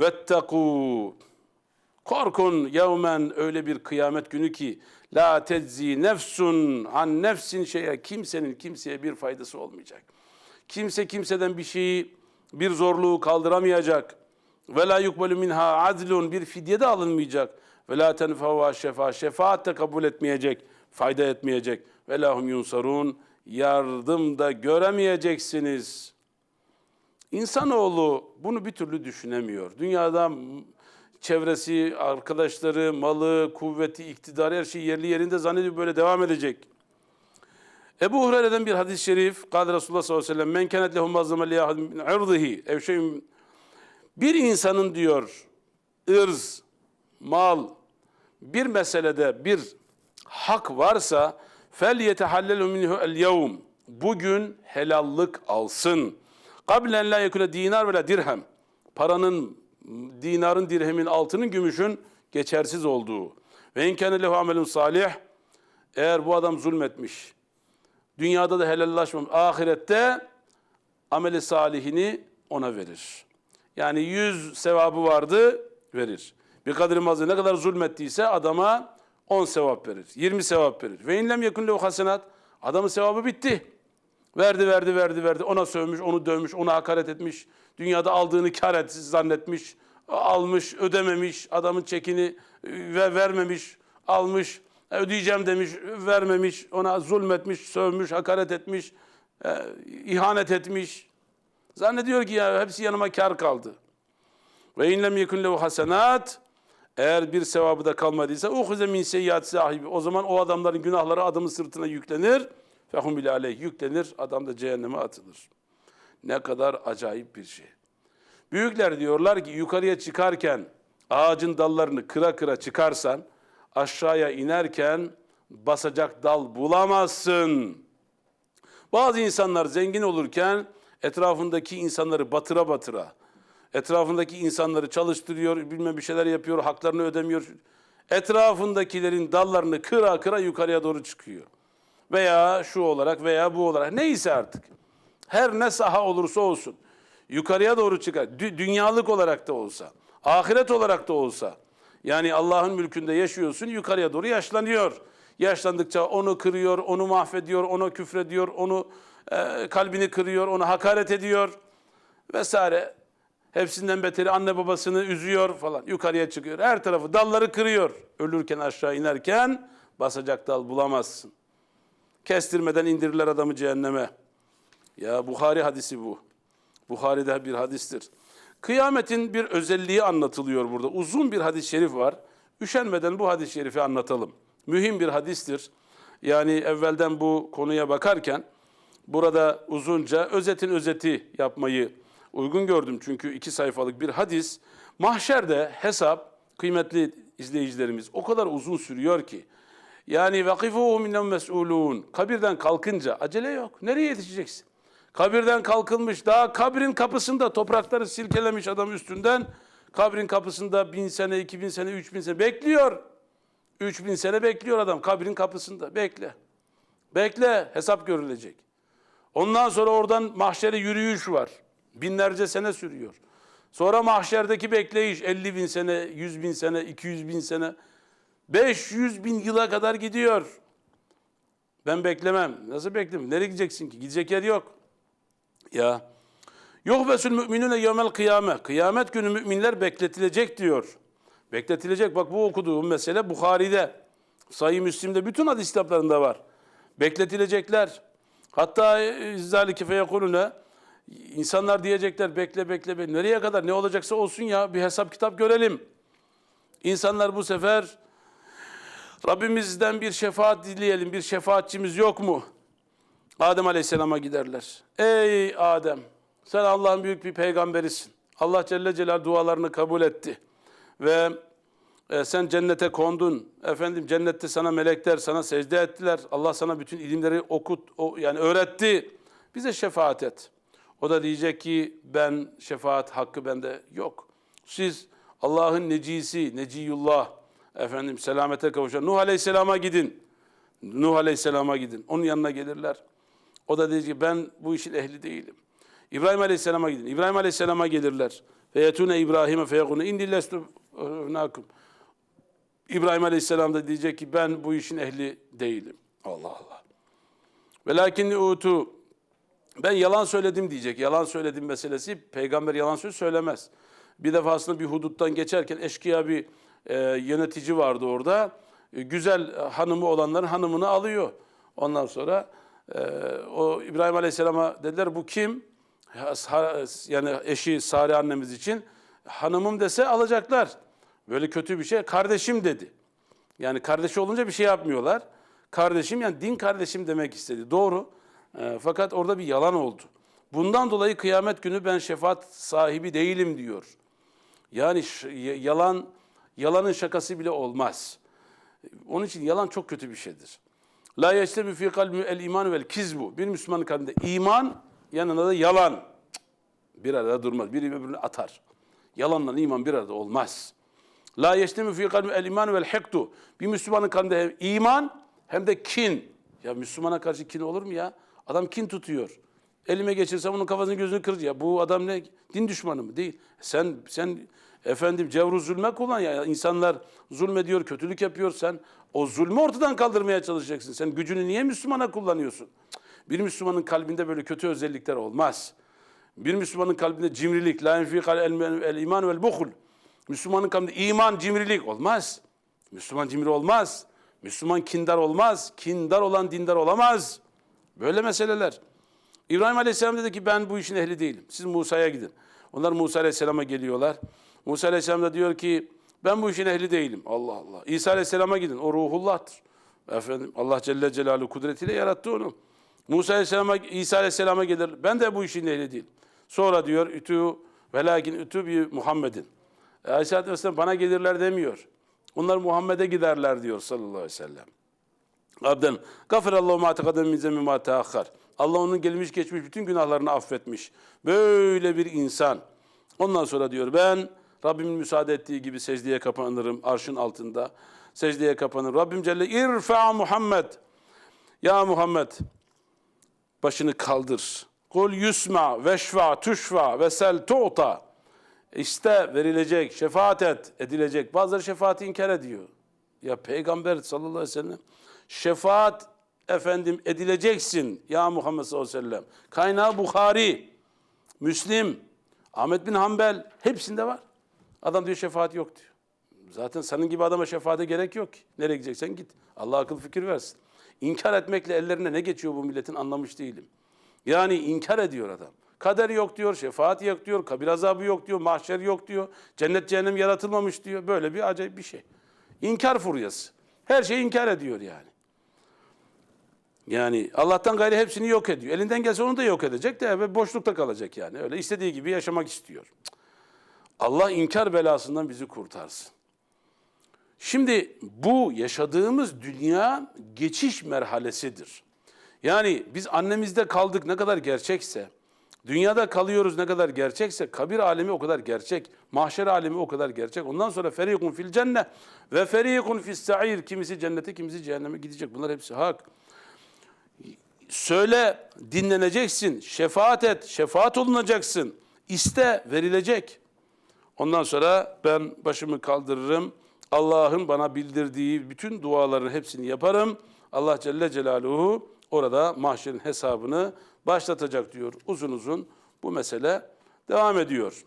Vettekû. Korkun yevmen öyle bir kıyamet günü ki la tezzi nefsun an nefsin şeye kimsenin kimseye bir faydası olmayacak. Kimse kimseden bir şeyi bir zorluğu kaldıramayacak. Ve la yukbelu minha adlun bir fidye de alınmayacak. Ve la tenfava şefa şefaat de kabul etmeyecek, fayda etmeyecek. Ve lahum yunsarun yardım da göremeyeceksiniz. İnsanoğlu bunu bir türlü düşünemiyor. Dünyada çevresi, arkadaşları, malı, kuvveti, iktidarı her şey yerli yerinde zannediyor böyle devam edecek. Ebu Hureyre'den bir hadis-i şerif, Kâle Resulullah sallallahu aleyhi ve sellem, men kenet lehum mazlama li ahadin min irdihi, bir insanın diyor, ırz, mal, bir meselede bir hak varsa, fel yetehallelu minhu el yevm, bugün helallık alsın. Kablen la yekule dinar ve dirhem, paranın, dinarın, dirhemin, altının, gümüşün geçersiz olduğu. Ve in kâne lehu salih, eğer bu adam zulmetmiş, Dünyada da helallaşmamış. Ahirette ameli salihini ona verir. Yani yüz sevabı vardı verir. Bir kadri mazı ne kadar zulmettiyse adama 10 sevap verir. 20 sevap verir. Ve inlem yekun lehu hasenat. Adamın sevabı bitti. Verdi, verdi, verdi, verdi. Ona sövmüş, onu dövmüş, ona hakaret etmiş. Dünyada aldığını kar et zannetmiş. Almış, ödememiş. Adamın çekini e, ve vermemiş, almış. e, Ödeyeceğim demiş, vermemiş. Ona zulmetmiş, sövmüş, hakaret etmiş. e, ihanet etmiş. Zannediyor ki ya hepsi yanıma kar kaldı. Ve inlem yekun lehu hasenat eğer bir sevabı da kalmadıysa uhuze min seyyiat sahibi. O zaman o adamların günahları adamın sırtına yüklenir. Fehum aleyh yüklenir. Adam da cehenneme atılır. Ne kadar acayip bir şey. Büyükler diyorlar ki yukarıya çıkarken ağacın dallarını kıra kıra çıkarsan aşağıya inerken basacak dal bulamazsın. Bazı insanlar zengin olurken etrafındaki insanları batıra batıra, etrafındaki insanları çalıştırıyor, bilmem bir şeyler yapıyor, haklarını ödemiyor. Etrafındakilerin dallarını kıra kıra yukarıya doğru çıkıyor. Veya şu olarak veya bu olarak neyse artık. Her ne saha olursa olsun. Yukarıya doğru çıkar. Dü- dünyalık olarak da olsa, ahiret olarak da olsa. Yani Allah'ın mülkünde yaşıyorsun, yukarıya doğru yaşlanıyor. Yaşlandıkça onu kırıyor, onu mahvediyor, ona küfrediyor, onu e, kalbini kırıyor, onu hakaret ediyor vesaire. Hepsinden beteri anne babasını üzüyor falan. Yukarıya çıkıyor. Her tarafı dalları kırıyor. Ölürken aşağı inerken basacak dal bulamazsın. Kestirmeden indirirler adamı cehenneme. Ya Buhari hadisi bu. Buhari'de bir hadistir. Kıyametin bir özelliği anlatılıyor burada. Uzun bir hadis-i şerif var. Üşenmeden bu hadis-i şerifi anlatalım. Mühim bir hadistir. Yani evvelden bu konuya bakarken burada uzunca özetin özeti yapmayı uygun gördüm. Çünkü iki sayfalık bir hadis. Mahşerde hesap kıymetli izleyicilerimiz o kadar uzun sürüyor ki. Yani vakifuhu minnem mes'ulun. Kabirden kalkınca acele yok. Nereye yetişeceksin? Kabirden kalkılmış daha kabrin kapısında toprakları silkelemiş adam üstünden. Kabrin kapısında bin sene, iki bin sene, üç bin sene bekliyor. Üç bin sene bekliyor adam kabrin kapısında. Bekle. Bekle hesap görülecek. Ondan sonra oradan mahşere yürüyüş var. Binlerce sene sürüyor. Sonra mahşerdeki bekleyiş 50 bin sene, 100 bin sene, 200 bin sene, 500 bin yıla kadar gidiyor. Ben beklemem. Nasıl beklemem? Nereye gideceksin ki? Gidecek yer yok. Ya. Yuhbesül müminüne yevmel kıyame. Kıyamet günü müminler bekletilecek diyor. Bekletilecek. Bak bu okuduğum mesele Bukhari'de. Sayı Müslim'de bütün hadis kitaplarında var. Bekletilecekler. Hatta e, zalike feyekulune insanlar diyecekler bekle bekle bekle. Nereye kadar ne olacaksa olsun ya bir hesap kitap görelim. İnsanlar bu sefer Rabbimizden bir şefaat dileyelim. Bir şefaatçimiz yok mu? Adem Aleyhisselam'a giderler. Ey Adem sen Allah'ın büyük bir peygamberisin. Allah Celle Celal dualarını kabul etti. Ve e, sen cennete kondun. Efendim cennette sana melekler sana secde ettiler. Allah sana bütün ilimleri okut o, yani öğretti. Bize şefaat et. O da diyecek ki ben şefaat hakkı bende yok. Siz Allah'ın necisi, neciyullah efendim selamete kavuşan Nuh Aleyhisselam'a gidin. Nuh Aleyhisselam'a gidin. Onun yanına gelirler. O da diyecek ki ben bu işin ehli değilim. İbrahim Aleyhisselam'a gidin. İbrahim Aleyhisselam'a gelirler. Feyetune İbrahim'e feyekune inni lestu. İbrahim Aleyhisselam da diyecek ki ben bu işin ehli değilim. Allah Allah. Velakin utu ben yalan söyledim diyecek. Yalan söyledim meselesi peygamber yalan söz söylemez. Bir defasında bir huduttan geçerken eşkıya bir e, yönetici vardı orada. E, güzel hanımı olanların hanımını alıyor. Ondan sonra e, o İbrahim Aleyhisselam'a dediler bu kim? Yani eşi Sare annemiz için hanımım dese alacaklar. Böyle kötü bir şey. Kardeşim dedi. Yani kardeşi olunca bir şey yapmıyorlar. Kardeşim yani din kardeşim demek istedi. Doğru. E, fakat orada bir yalan oldu. Bundan dolayı kıyamet günü ben şefaat sahibi değilim diyor. Yani yalan yalanın şakası bile olmaz. Onun için yalan çok kötü bir şeydir. La yeştemi fi kalbi el iman vel kizbu. Bir Müslümanın kalbinde iman yanında da yalan. Bir arada durmaz. Biri birbirini atar. Yalanla iman bir arada olmaz. La yeştemi fi kalbi el iman vel hektu. Bir Müslümanın kalbinde hem iman hem de kin. Ya Müslümana karşı kin olur mu ya? Adam kin tutuyor. Elime geçirsem onun kafasını gözünü kıracak. Ya bu adam ne? Din düşmanı mı? Değil. Sen sen efendim cevru zulme kullan ya. İnsanlar zulmediyor, kötülük yapıyor. Sen o zulmü ortadan kaldırmaya çalışacaksın. Sen gücünü niye Müslümana kullanıyorsun? Bir Müslümanın kalbinde böyle kötü özellikler olmaz. Bir Müslümanın kalbinde cimrilik, la enfikal el iman vel buhul. Müslümanın kalbinde iman, cimrilik olmaz. Müslüman cimri olmaz. Müslüman kindar olmaz. Kindar olan dindar olamaz. Böyle meseleler. İbrahim Aleyhisselam dedi ki ben bu işin ehli değilim. Siz Musa'ya gidin. Onlar Musa Aleyhisselam'a geliyorlar. Musa Aleyhisselam da diyor ki ben bu işin ehli değilim. Allah Allah. İsa Aleyhisselam'a gidin. O ruhullah'tır. Efendim Allah Celle Celaluhu kudretiyle yarattı onu. Musa Aleyhisselam'a, İsa Aleyhisselam'a gelir. Ben de bu işin ehli değilim. Sonra diyor ütü velakin ütü bir Muhammed'in. E, Aleyhisselatü Vesselam bana gelirler demiyor. Onlar Muhammed'e giderler diyor sallallahu aleyhi ve sellem. Abden gafirallahu ma tekadem min zemmi ma. Allah onun gelmiş geçmiş bütün günahlarını affetmiş. Böyle bir insan. Ondan sonra diyor ben Rabbimin müsaade ettiği gibi secdeye kapanırım arşın altında. Secdeye kapanır. Rabbim Celle irfa Muhammed. Ya Muhammed başını kaldır. Kul yusma veşfa tuşfa ve sel tu'ta. İste verilecek, şefaat et, edilecek. Bazıları şefaati inkar ediyor. Ya Peygamber sallallahu aleyhi ve sellem şefaat efendim edileceksin ya Muhammed sallallahu aleyhi ve sellem. Kaynağı Bukhari, Müslim, Ahmet bin Hanbel hepsinde var. Adam diyor şefaat yok diyor. Zaten senin gibi adama şefaate gerek yok. Nereye gideceksen git. Allah akıl fikir versin. İnkar etmekle ellerine ne geçiyor bu milletin anlamış değilim. Yani inkar ediyor adam. Kader yok diyor, şefaat yok diyor, kabir azabı yok diyor, mahşer yok diyor, cennet cehennem yaratılmamış diyor. Böyle bir acayip bir şey. İnkar furyası. Her şeyi inkar ediyor yani. Yani Allah'tan gayri hepsini yok ediyor. Elinden gelse onu da yok edecek de ve boşlukta kalacak yani. Öyle istediği gibi yaşamak istiyor. Allah inkar belasından bizi kurtarsın. Şimdi bu yaşadığımız dünya geçiş merhalesidir. Yani biz annemizde kaldık ne kadar gerçekse, dünyada kalıyoruz ne kadar gerçekse, kabir alemi o kadar gerçek, mahşer alemi o kadar gerçek. Ondan sonra ferikun fil cennet ve ferikun fis sa'ir. Kimisi cennete, kimisi cehenneme gidecek. Bunlar hepsi hak. Söyle, dinleneceksin, şefaat et, şefaat olunacaksın. İste, verilecek. Ondan sonra ben başımı kaldırırım. Allah'ın bana bildirdiği bütün duaların hepsini yaparım. Allah Celle Celaluhu orada mahşerin hesabını başlatacak diyor. Uzun uzun bu mesele devam ediyor.